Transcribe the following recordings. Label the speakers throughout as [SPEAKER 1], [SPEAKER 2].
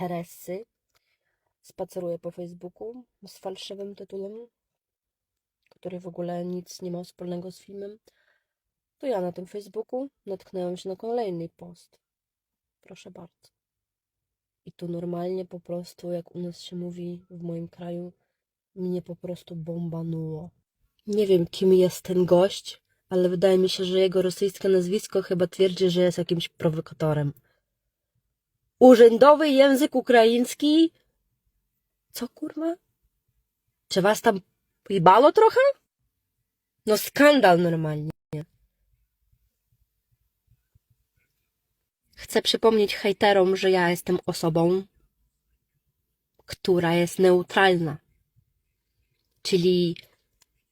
[SPEAKER 1] Teresy spaceruje po Facebooku z fałszywym tytułem, który w ogóle nic nie ma wspólnego z filmem, to ja na tym Facebooku natknęłam się na kolejny post. Proszę bardzo. I tu normalnie po prostu, jak u nas się mówi w moim kraju, mnie po prostu bombanuło. Nie wiem, kim jest ten gość, ale wydaje mi się, że jego rosyjskie nazwisko chyba twierdzi, że jest jakimś prowokatorem. Urzędowy język ukraiński? Co kurwa? Czy was tam jebało trochę? No skandal normalnie. Chcę przypomnieć hejterom, że ja jestem osobą, która jest neutralna. Czyli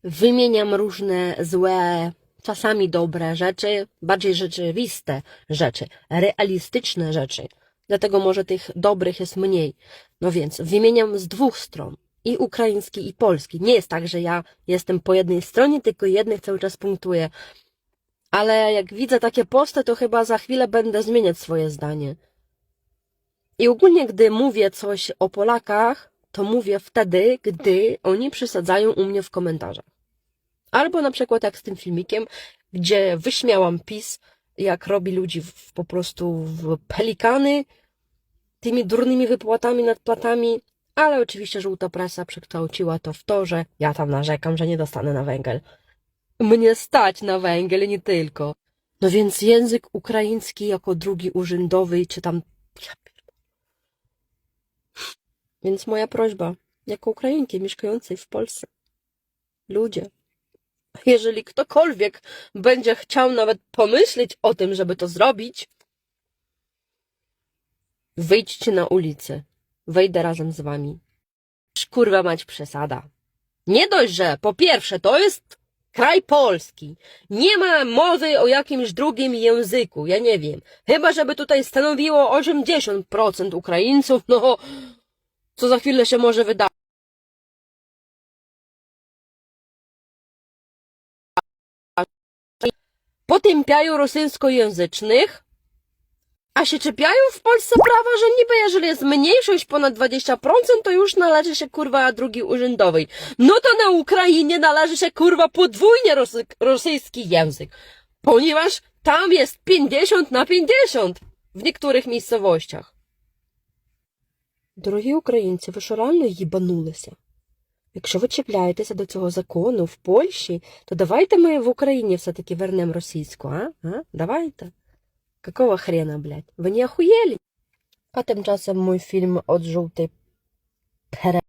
[SPEAKER 1] wymieniam różne złe, czasami dobre rzeczy, bardziej rzeczywiste rzeczy, realistyczne rzeczy. Dlatego może tych dobrych jest mniej. No więc wymieniam z dwóch stron. I ukraiński, i polski. Nie jest tak, że ja jestem po jednej stronie, tylko jednych cały czas punktuję. Ale jak widzę takie posty, to chyba za chwilę będę zmieniać swoje zdanie. I ogólnie, gdy mówię coś o Polakach, to mówię wtedy, gdy oni przesadzają u mnie w komentarzach. Albo na przykład jak z tym filmikiem, gdzie wyśmiałam PiS, jak robi ludzi w, po prostu w pelikany, tymi durnymi wypłatami, nadpłatami, ale oczywiście żółta presa przekształciła to w to, że ja tam narzekam, że nie dostanę na węgiel. Mnie stać na węgiel, nie tylko. No więc język ukraiński jako drugi urzędowy, czy tam... Więc moja prośba, jako Ukrainki mieszkającej w Polsce, ludzie, jeżeli ktokolwiek będzie chciał nawet pomyśleć o tym, żeby to zrobić, wyjdźcie na ulicę. Wejdę razem z wami. Kurwa mać przesada. Nie dość, że po pierwsze to jest kraj polski. Nie ma mowy o jakimś drugim języku, ja nie wiem. Chyba, żeby tutaj stanowiło 80% Ukraińców, no co za chwilę się może wydarzyć. Potępiają rosyjskojęzycznych, a się czepiają w Polsce prawa, że niby jeżeli jest mniejszość ponad 20%, to już należy się kurwa drugi urzędowej. No to na Ukrainie należy się kurwa podwójnie rosy rosyjski język, ponieważ tam jest 50 na 50 w niektórych miejscowościach. Дорогі українці, ви що реально їбанулися? Якщо ви чіпляєтеся до цього закону в Польщі, то давайте ми в Україні все-таки вернемо російську, а? а? Давайте. Какого хрена, блядь? Ви не охуєлі? А тим часом мой фільм «От жовтий пере